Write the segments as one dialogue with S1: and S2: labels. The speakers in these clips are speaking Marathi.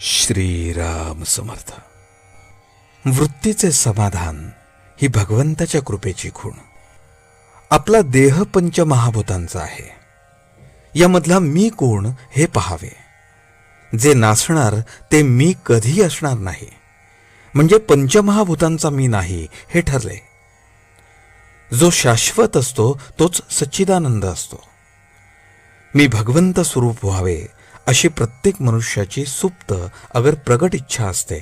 S1: श्रीराम समर्थ. वृत्तीचे समाधान ही भगवंताच्या कृपेची खूण. आपला देह पंचमहाभूतांचा आहे. यामधला मी कोण हे पहावे. जे नासणार ते मी कधी असणार नाही. म्हणजे पंचमहाभूतांचा मी नाही हे ठरले. जो शाश्वत असतो तोच सच्चिदानंद असतो. मी भगवंत स्वरूप व्हावे अशी प्रत्येक मनुष्याची सुप्त अगर प्रगट इच्छा असते.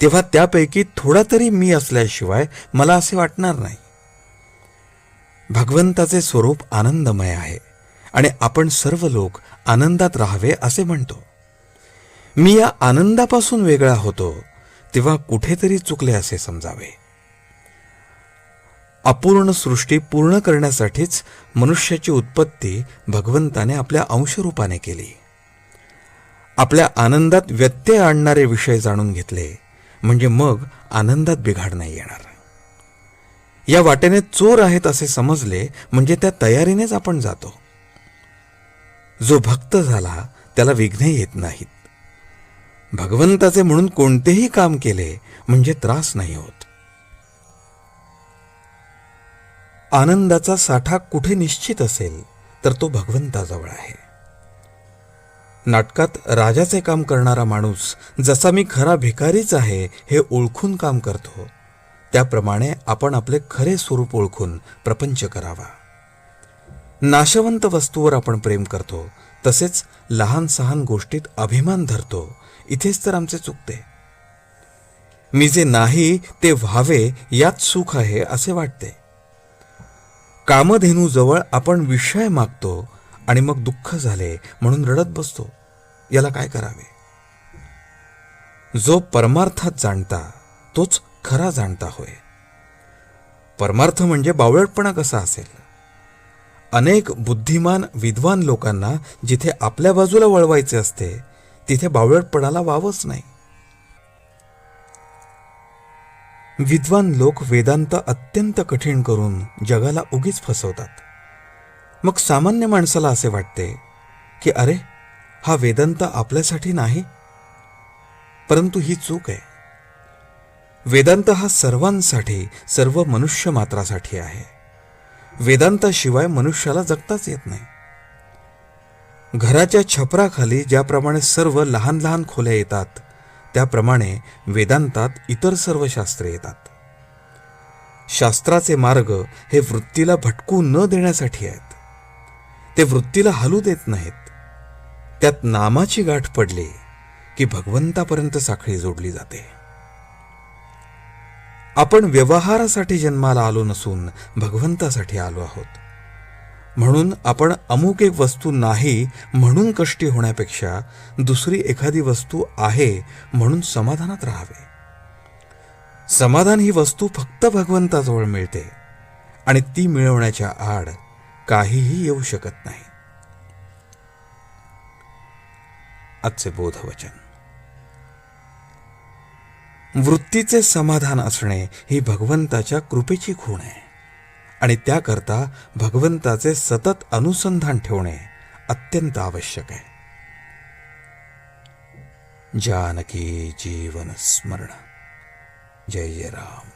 S1: तेव्हा त्यापैकी थोडा तरी मी असल्याशिवाय मला असे वाटणार नाही. भगवंताचे स्वरूप आनंदमय आहे आणि आपण सर्व लोक आनंदात राहावे असे म्हणतो. मी या आनंदापासून वेगळा होतो तेव्हा कुठेतरी चुकले असे समजावे. अपूर्ण सृष्टी पूर्ण करण्यासाठीच मनुष्याची उत्पत्ती भगवंताने आपल्या अंशरूपाने केली. आपल्या आनंदात व्यत्यय आणणारे विषय जाणून घेतले म्हणजे मग आनंदात बिघाड नाही येणार. या वाटेने चोर आहेत असे समजले म्हणजे त्या तयारीनेच आपण जातो. जो भक्त झाला त्याला विघ्ने येत नाहीत. भगवंताचे म्हणून कोणतेही काम केले म्हणजे त्रास नाही होत. आनंदाचा साठा कुठे निश्चित असेल तर तो भगवंताजवळ आहे. नाटकात राजाचे काम करणारा माणूस जसा मी खरा भिकारीच आहे हे ओळखून काम करतो. त्याप्रमाणे आपण आपले खरे स्वरूप ओळखून प्रपंच करावा. नाशवंत वस्तूवर आपण प्रेम करतो तसेच लहान सहान गोष्टीत अभिमान धरतो इथेच तर आमचे चुकते. मी जे नाही ते व्हावे यात सुख आहे असे वाटते. कामधेनूजवळ आपण विषय मागतो आणि मग दुःख झाले म्हणून रडत बसतो. याला काय करावे? जो परमार्थात जाणता तोच खरा जाणता होय. परमार्थ म्हणजे बावळटपणा कसा असेल? अनेक बुद्धिमान विद्वान लोकांना जिथे आपल्या बाजूला वळवायचे असते तिथे बावळटपणाला वावच नाही. विद्वान लोक वेदांत अत्यंत कठीण करून जगाला उगीच फसवतात. मग सामान्य माणसाला असे वाटते की अरे हा वेदांत आपल्यासाठी नाही. परंतु ही चूक आहे. वेदांत हा सर्वांसाठी सर्व मनुष्य मात्रासाठी आहे. वेदांताशिवाय मनुष्याला जगताच येत नाही. घराच्या छपराखाली ज्याप्रमाणे सर्व लहान लहान खोल्या येतात त्याप्रमाणे वेदांतात इतर सर्व शास्त्रे येतात. शास्त्राचे मार्ग हे वृत्तीला भटकू न देण्यासाठी आहेत. ते वृत्तीला हलू देत नाहीत. त्यात नामाची गाठ पडली की भगवंतापर्यंत साखळी जोडली जाते. आपण व्यवहारासाठी जन्माला आलो नसून भगवंतासाठी आलो आहोत. म्हणून आपण अमुक एक वस्तू नाही म्हणून कष्टी होण्यापेक्षा दुसरी एखादी वस्तू आहे म्हणून समाधानात राहावे. समाधान ही वस्तू फक्त भगवंताजवळ मिळते आणि ती मिळवण्याच्या आड काहीही येऊ शकत नाही. आजचे बोधवचन. वृत्तीचे समाधान असणे ही भगवंताच्या कृपेची खूण आहे. आणि त्याकरता भगवंताचे सतत अनुसंधान ठेवणे अत्यंत आवश्यक आहे. जानकी जीवन स्मरण. जय जय राम.